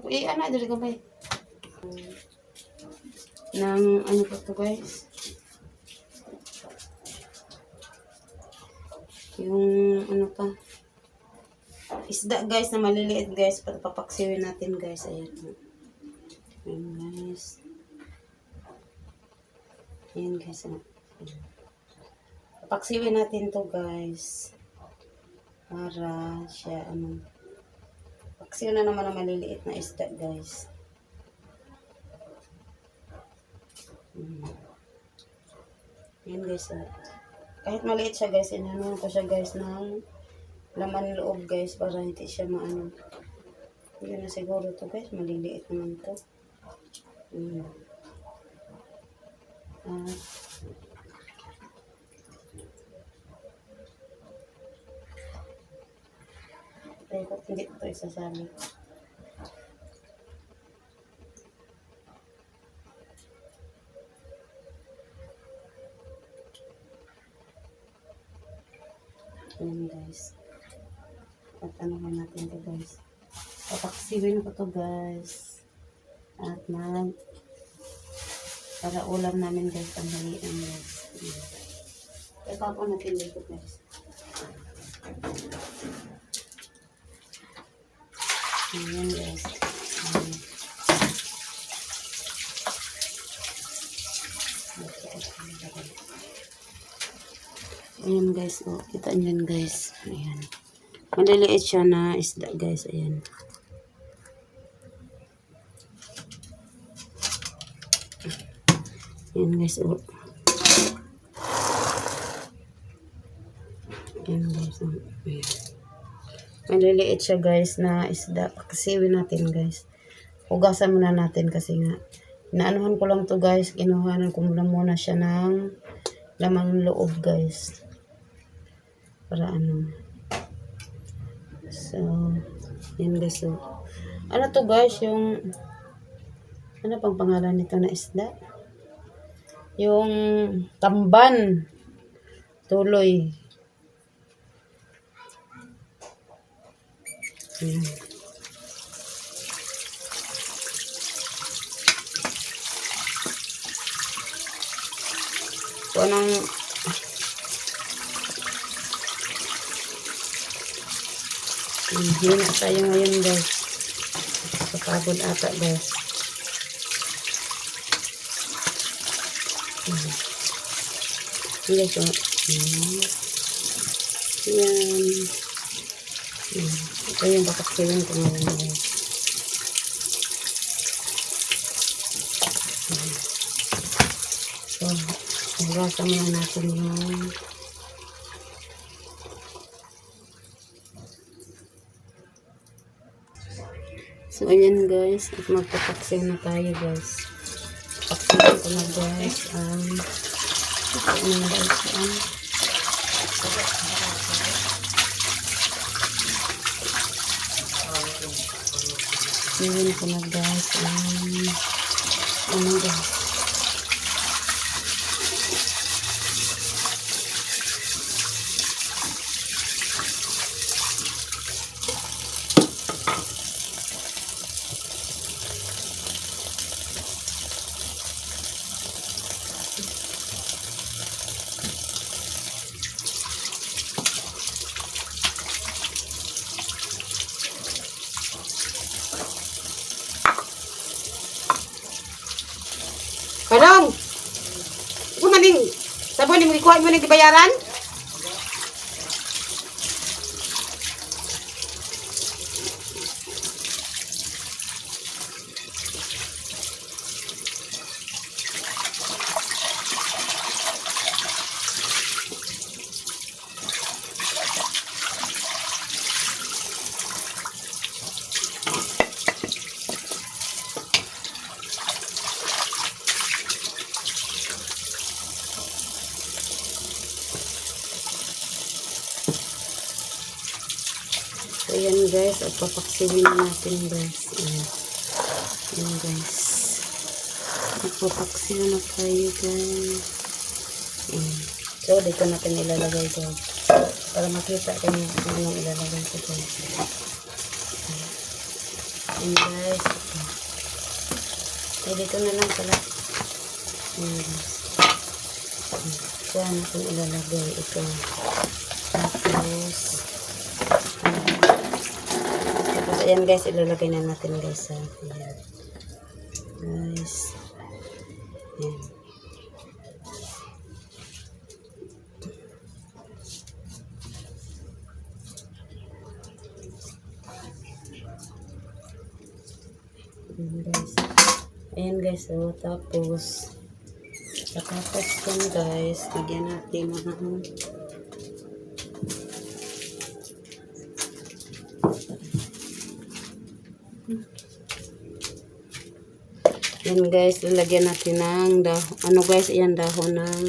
Tapos, eh, ano, dali gamay. Nang, ano po to guys? Yung, ano pa? Isda guys na maliliit guys. Papaksiwin natin guys. Ayan. Ayan guys. Ayan guys. Ayan. Papaksiwin natin to guys. Para siya, ano, paksiw na naman ang maliliit na isda guys. Mm. Ayan guys. ah. Kahit maliit siya guys, inanon ko siya guys ng laman loob guys para hindi siya maano. Yun na siguro to guys, maliliit naman to. Mm. Ah. Ay, ba't hindi ko ito isasali? Ayan guys. At ano ba natin to guys. Papaksiwin ko to guys. At mag para ulam namin guys ang halian guys. Ayan. Ipapon natin dito guys. Ayan guys. Ayan. Ayan guys, oh, kita nyo guys. Ayan. Maliliit siya na isda guys, ayan. Ayan guys, oh. Ayan guys, oh. Ayan. Maliliit siya guys na isda. Pakasiwin natin guys. Hugasan muna natin kasi nga. Inaanuhan ko lang to guys. Kinuhanan ko muna muna siya ng lamang loob guys. Para ano. So, yan guys. So, ano to guys yung ano pang pangalan nito na isda? Yung tamban. Tuloy. Ayan. Kung anong Hina tayo ngayon guys. Kapagod ata guys. Ayan. Ayan guys. oh. Ito yung papaksilan ko ngayon guys. Ayan. So, hugasan muna natin yung So, ayan guys. At magpapaksin na tayo guys. Paksin ko na guys. Um, ayan guys. Um, ayan ko na guys. Um, ano guys. Padong! Kung maning sabon ni mo ikuha mo ng bayaran? So, ayan guys. At papaksiwin na natin guys. Ayan. Ayan guys. Magpapaksiw na tayo guys. Ayan. So, dito natin ilalagay guys. Para makita ko yung anong ilalagay ko guys. Ayan. Ayan guys. Ay, dito na lang pala. Ayan guys. Saan natin ilalagay ito. Tapos ayan guys, ilalagay na natin guys. Ha. Ayan. Guys. Ayan. Ayan guys. Ayan guys, oh, tapos Tapos yan guys, lagyan natin ng Yan guys, lalagyan natin ng dahon. Ano guys, yan dahon ng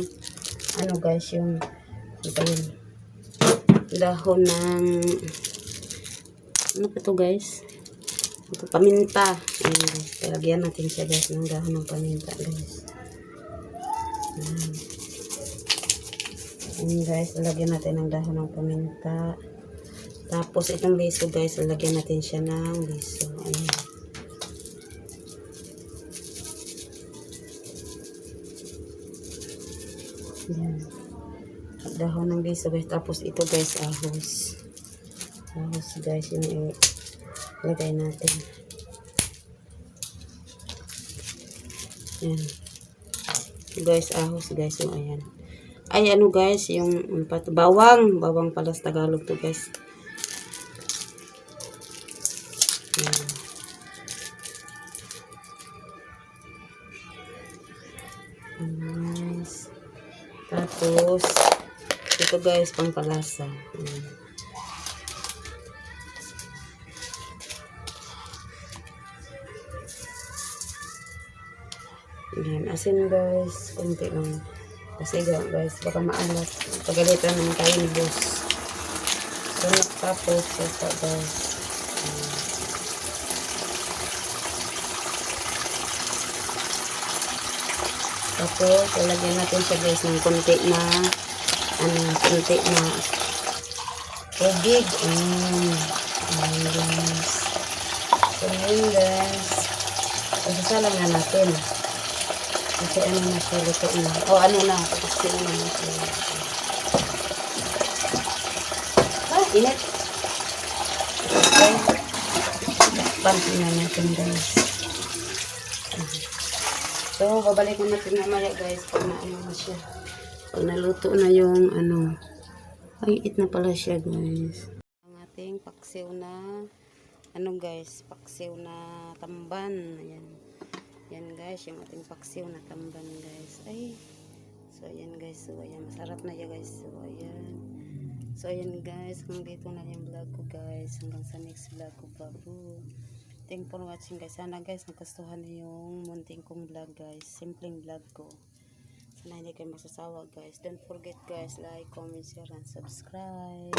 ano guys, yung ano yun? Dahon ng ano pa to guys? Ito, paminta. Ayan guys, lalagyan natin siya guys ng dahon ng paminta guys. Ayan. Ayan guys, lalagyan natin ng dahon ng paminta. Tapos itong liso guys, lalagyan natin siya ng liso. Dahon ng liso guys. Tapos ito guys, ahos. Ahos guys, yung ilagay natin. Ayan. Guys, ahos guys, yung ayan. Ay, ano guys, yung to? bawang. Bawang pala sa Tagalog to guys. Tapos, ito guys, pampalasa. Ayan. Ayan, asin guys, konti lang. Kasi guys, baka maalat. Pagalitan naman tayo ni boss. So, tapos, ito guys. Tapos, lalagyan natin siya guys ng konti na, ano, konti na tubig. Ayan guys. So, yun guys. Isasalang na natin. Kasi ano na siya luto na. O ano na, kasi ano na siya. Ah, init. Okay. Pansin na natin guys. So, babalik na natin mamaya guys pag naano na siya. Pag naluto na yung ano. Ay, it na pala siya guys. Ang ating paksiw na ano guys, paksiw na tamban. Ayan. Yan guys, yung ating paksiw na tamban guys. Ay. So ayan guys, so ayan, masarap na yan guys. So ayan. So ayan guys, hanggang dito na yung vlog ko guys. Hanggang sa next vlog ko pa po. Thank for watching guys. Sana guys, nagustuhan niyo yung munting kong vlog guys. Simpleng vlog ko. Sana hindi kayo masasawa guys. Don't forget guys, like, comment, share, and subscribe.